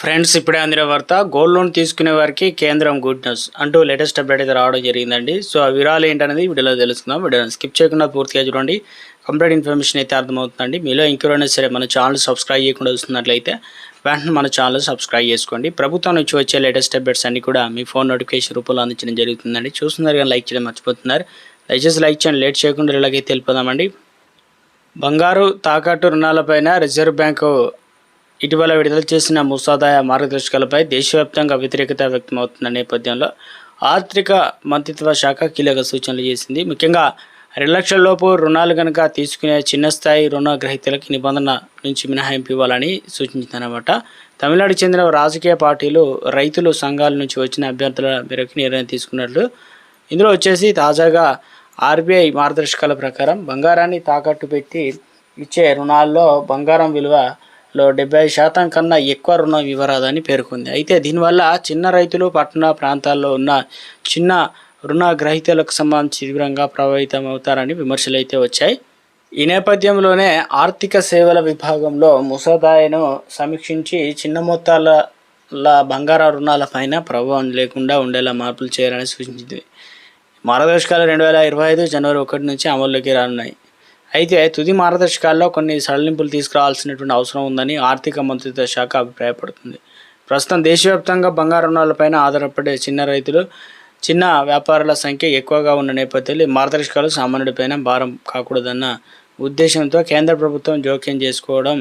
Friends ఇప్పుడే అందిన వార్త గోల్డ్ లోన్ తీసుకునే వారికి కేంద్రం గుడ్ న్యూస్ అంటూ లేటెస్ట్ అప్డేట్ అయితే రావడం జరిగిందండి. సో ఆ వివరాలు ఏంటనేది వీడియోలో తెలుసుకుందాం. వీడియోని స్కిప్ చేయకుండా పూర్తిగా చూడండి. కంప్లీట్ ఇన్ఫర్మేషన్ అయితే అర్థమవుతుందండి. మీలో ఇంకెవరైనా సరే మన ఛానల్ సబ్స్క్రైబ్ చేయకుండా వస్తున్నట్లయితే వెంటనే మన ఛానల్ సబ్స్క్రైబ్ చేసుకోండి. ప్రభుత్వం నుంచి వచ్చే లేటెస్ట్ అప్డేట్స్ అన్ని కూడా మీ ఫోన్ నోటిఫికేషన్ రూపంలో అందించడం జరుగుతుందండి. చూస్తున్నారు కానీ లైక్ చేయడం మర్చిపోతున్నారు. దయచేసి లైక్ చేయండి. లేట్ చేయకుండా ఇలాగైతే తెలిపోదామండి బంగారు తాకట్టు రుణాలపైన రిజర్వ్ బ్యాంకు ఇటీవల విడుదల చేసిన ముసాదాయ మార్గదర్శకాలపై దేశవ్యాప్తంగా వ్యతిరేకత వ్యక్తమవుతున్న నేపథ్యంలో ఆర్థిక మంత్రిత్వ శాఖ కీలక సూచనలు చేసింది. ముఖ్యంగా రెండు లక్షల లోపు రుణాలు కనుక తీసుకునే చిన్న స్థాయి రుణగ్రహీతలకు నిబంధన నుంచి మినహాయింపు ఇవ్వాలని సూచించిందనమాట తమిళనాడుకు చెందిన రాజకీయ పార్టీలు రైతులు సంఘాల నుంచి వచ్చిన అభ్యర్థుల మేరకు నిర్ణయం తీసుకున్నట్లు ఇందులో వచ్చేసి తాజాగా ఆర్బీఐ మార్గదర్శకాల ప్రకారం బంగారాన్ని తాకట్టు పెట్టి ఇచ్చే రుణాల్లో బంగారం విలువ లో డెబ్బై శాతం కన్నా ఎక్కువ రుణం ఇవ్వరాదని పేర్కొంది. అయితే దీనివల్ల చిన్న రైతులు పట్టణ ప్రాంతాల్లో ఉన్న చిన్న రుణ గ్రహీతలకు సంబంధించి తీవ్రంగా ప్రభావితం అవుతారని విమర్శలు అయితే వచ్చాయి. ఈ నేపథ్యంలోనే ఆర్థిక సేవల విభాగంలో ముసాదాయను సమీక్షించి చిన్న మొత్తాల బంగార బంగారు రుణాలపైన ప్రభావం లేకుండా ఉండేలా మార్పులు చేయాలని సూచించింది. మార్గదర్శకాలు రెండు వేల ఇరవై ఐదు జనవరి ఒకటి నుంచి అమల్లోకి రానున్నాయి. అయితే తుది మార్గదర్శకాల్లో కొన్ని సడలింపులు తీసుకురావాల్సినటువంటి అవసరం ఉందని ఆర్థిక మంత్రిత్వ శాఖ అభిప్రాయపడుతుంది. ప్రస్తుతం దేశవ్యాప్తంగా బంగారు రుణాలపైన ఆధారపడే చిన్న రైతులు చిన్న వ్యాపారుల సంఖ్య ఎక్కువగా ఉన్న నేపథ్యంలో మార్గదర్శకాలు సామాన్యుడిపైన భారం కాకూడదన్న ఉద్దేశంతో కేంద్ర ప్రభుత్వం జోక్యం చేసుకోవడం